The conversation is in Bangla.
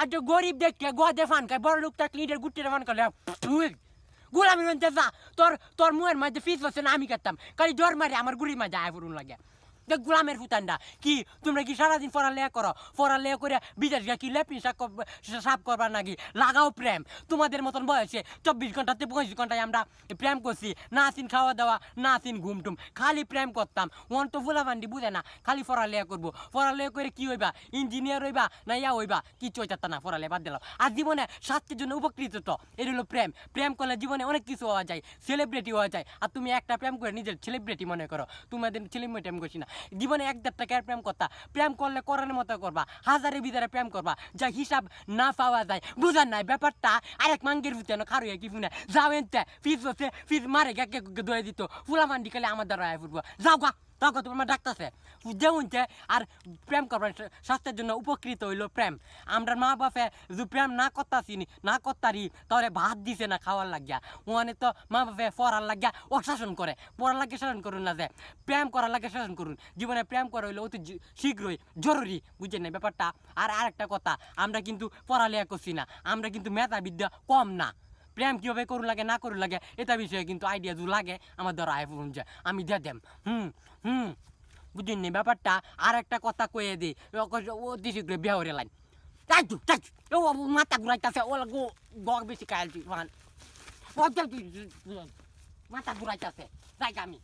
আর যে গরিব দেখতে গদে ফান খায়, বড় লোক থাকলে ইটের গুটির ফান করলে গোলামি যা তোর তোর মুয়ের মাঝে ফিস বসে না, আমি করতাম খালি ডর মারে, আমার গুড়ি মাঝে আয় ফুরুন লাগে। দেখ গোলামের ফুতান্ডা কি? তোমরা কি সারাদিন পড়ালেখা করো? পড়ালেখা করে বিদেশ গিয়ে কি লেপি সাফ করবার নাকি? লাগাও প্রেম। তোমাদের মতন বয়সে চব্বিশ ঘন্টাতে পঁচিশ ঘন্টায় আমরা প্রেম করছি। না আসিন খাওয়া দাওয়া, না আসিন ঘুমটুম খালি প্রেম করতাম। ওন তো ফুলাবান্ডি বুঝে না। খালি পড়ালেখা করব। পড়ালেখা করে কি হইবা? ইঞ্জিনিয়ার হইবা না ইয়া হইবা? কি চইতাত না পড়ালেখা, বাদ দিলাম। আর জীবনে স্বাস্থ্যের জন্য উপকৃত তো। এটা হলো প্রেম। প্রেম করলে জীবনে অনেক কিছু হওয়া যায়। সেলিব্রিটি হওয়া যায়। আর তুমি একটা প্রেম করে নিজের সেলিব্রিটি মনে করো। তোমাদের সেলিব্রিটি আমি করছি না। জীবনে এক দেড় টাকার প্রেম করতা? প্রেম করলে করার মতো করবা হাজারে বিদারে প্রেম করবা, যা হিসাব না পাওয়া যায়। বুঝার নাই, ব্যাপারটা আরেক মাঙ্গের ভিতরে খারু কি শুনে যাও এনতে ফিস বসে ফিস মারে গে দিত। ফুলা মান্ডি আমাদের দ্বারা ফুটবো যাও গা। গা তোমার ডাক্তারছে যেমনতে আর প্রেম করবার স্বাস্থ্যের জন্য উপকৃত হইল প্রেম। আমরা মা বাপে যদি প্রেম না করতাছি না করতারি তাহলে ভাত দিছে না খাওয়ার লাগিয়া। ওখানে তো মা বাপে পড়ার লাগিয়া ও শাসন করে। পড়ার লাগে শাসন করুন না যে, প্রেম করার লাগে শাসন করুন। জীবনে প্রেম করা হইল অতি শীঘ্রই, জরুরি, বুঝছেন না ব্যাপারটা? আর আরেকটা কথা, আমরা কিন্তু পড়ালেখা করছি না, আমরা কিন্তু মেধাবিদ্যা কম না। প্রেম কীভাবে করুন লাগে, না করুন লাগে, এটা বিষয়ে কিন্তু আইডিয়া যদি লাগে, আমার ধরো আয় ফোন যে আমি দিয়ে দেম। হুম হুম। বুঝিনি ব্যাপারটা? আর একটা কথা কয়ে দিই। দিছি করে বিয়া হরে লাইন চাইছু চাইছু। ও মাথা ঘুরাইতেছে, ও গো গক বেশি ও মাথা ঘুরাইতেছে। যাই আমি।